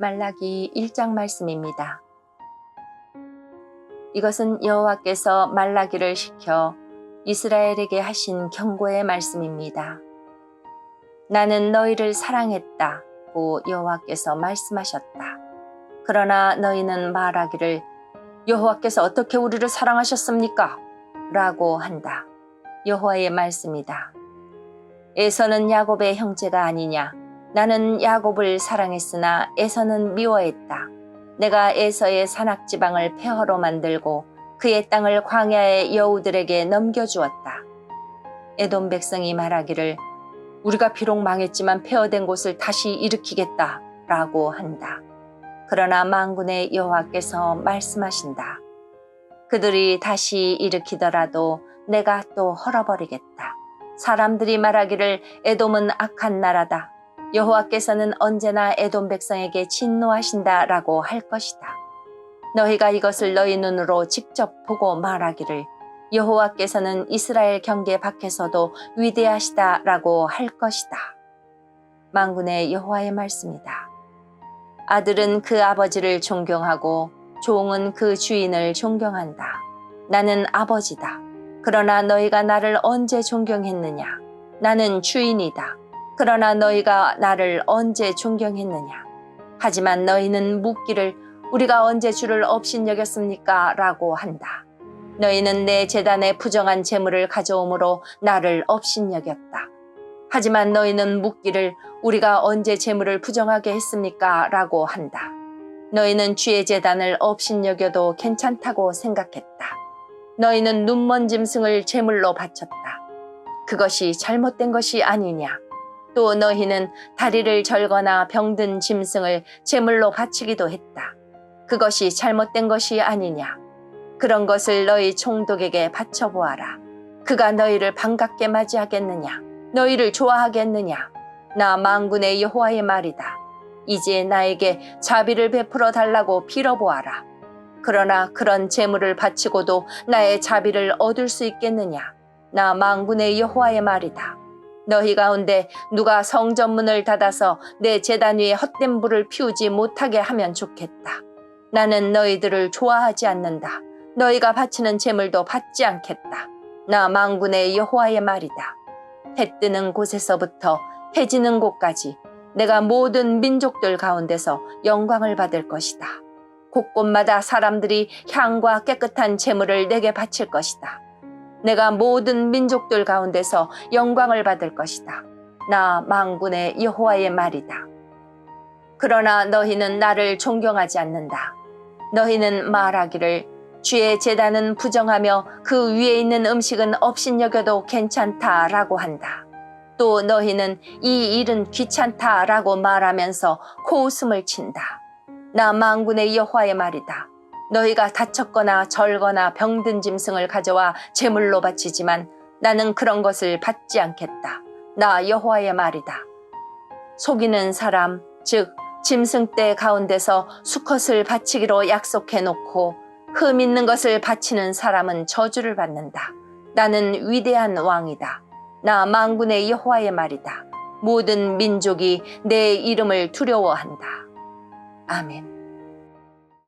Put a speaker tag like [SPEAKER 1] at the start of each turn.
[SPEAKER 1] 말라기 1장 말씀입니다. 이것은 여호와께서 말라기를 시켜 이스라엘에게 하신 경고의 말씀입니다. 나는 너희를 사랑했다 고 여호와께서 말씀하셨다. 그러나 너희는 말하기를 여호와께서 어떻게 우리를 사랑하셨습니까? 라고 한다. 여호와의 말씀이다. 에서는 야곱의 형제가 아니냐? 나는 야곱을 사랑했으나 에서는 미워했다. 내가 에서의 산악 지방을 폐허로 만들고 그의 땅을 광야의 여우들에게 넘겨주었다. 에돔 백성이 말하기를 우리가 비록 망했지만 폐허된 곳을 다시 일으키겠다 라고 한다. 그러나 망군의 여호와께서 말씀하신다. 그들이 다시 일으키더라도 내가 또 헐어버리겠다. 사람들이 말하기를 에돔은 악한 나라다. 여호와께서는 언제나 에돔 백성에게 진노하신다라고 할 것이다. 너희가 이것을 너희 눈으로 직접 보고 말하기를 여호와께서는 이스라엘 경계 밖에서도 위대하시다라고 할 것이다. 만군의 여호와의 말씀이다. 아들은 그 아버지를 존경하고 종은 그 주인을 존경한다. 나는 아버지다. 그러나 너희가 나를 언제 존경했느냐? 나는 주인이다. 그러나 너희가 나를 언제 존경했느냐? 하지만 너희는 묻기를 우리가 언제 주를 업신여겼습니까? 라고 한다. 너희는 내 재단에 부정한 재물을 가져오므로 나를 업신여겼다. 하지만 너희는 묻기를 우리가 언제 재물을 부정하게 했습니까? 라고 한다. 너희는 주의 재단을 업신여겨도 괜찮다고 생각했다. 너희는 눈먼 짐승을 제물로 바쳤다. 그것이 잘못된 것이 아니냐? 또 너희는 다리를 절거나 병든 짐승을 제물로 바치기도 했다. 그것이 잘못된 것이 아니냐? 그런 것을 너희 총독에게 바쳐보아라. 그가 너희를 반갑게 맞이하겠느냐? 너희를 좋아하겠느냐? 나 망군의 여호와의 말이다. 이제 나에게 자비를 베풀어 달라고 빌어보아라. 그러나 그런 재물을 바치고도 나의 자비를 얻을 수 있겠느냐? 나 망군의 여호와의 말이다. 너희 가운데 누가 성전문을 닫아서 내 재단 위에 헛된 불을 피우지 못하게 하면 좋겠다. 나는 너희들을 좋아하지 않는다. 너희가 바치는 재물도 받지 않겠다. 나 망군의 여호와의 말이다. 해 뜨는 곳에서부터 해 지는 곳까지 내가 모든 민족들 가운데서 영광을 받을 것이다. 곳곳마다 사람들이 향과 깨끗한 재물을 내게 바칠 것이다. 내가 모든 민족들 가운데서 영광을 받을 것이다. 나 망군의 여호와의 말이다. 그러나 너희는 나를 존경하지 않는다. 너희는 말하기를 주의 재단은 부정하며 그 위에 있는 음식은 업신여겨도 괜찮다라고 한다. 또 너희는 이 일은 귀찮다라고 말하면서 코웃음을 친다. 나 망군의 여호와의 말이다. 너희가 다쳤거나 절거나 병든 짐승을 가져와 제물로 바치지만 나는 그런 것을 받지 않겠다. 나 여호와의 말이다. 속이는 사람, 즉 짐승 떼 가운데서 수컷을 바치기로 약속해 놓고 흠 있는 것을 바치는 사람은 저주를 받는다. 나는 위대한 왕이다. 나 망군의 여호와의 말이다. 모든 민족이 내 이름을 두려워한다. 아멘.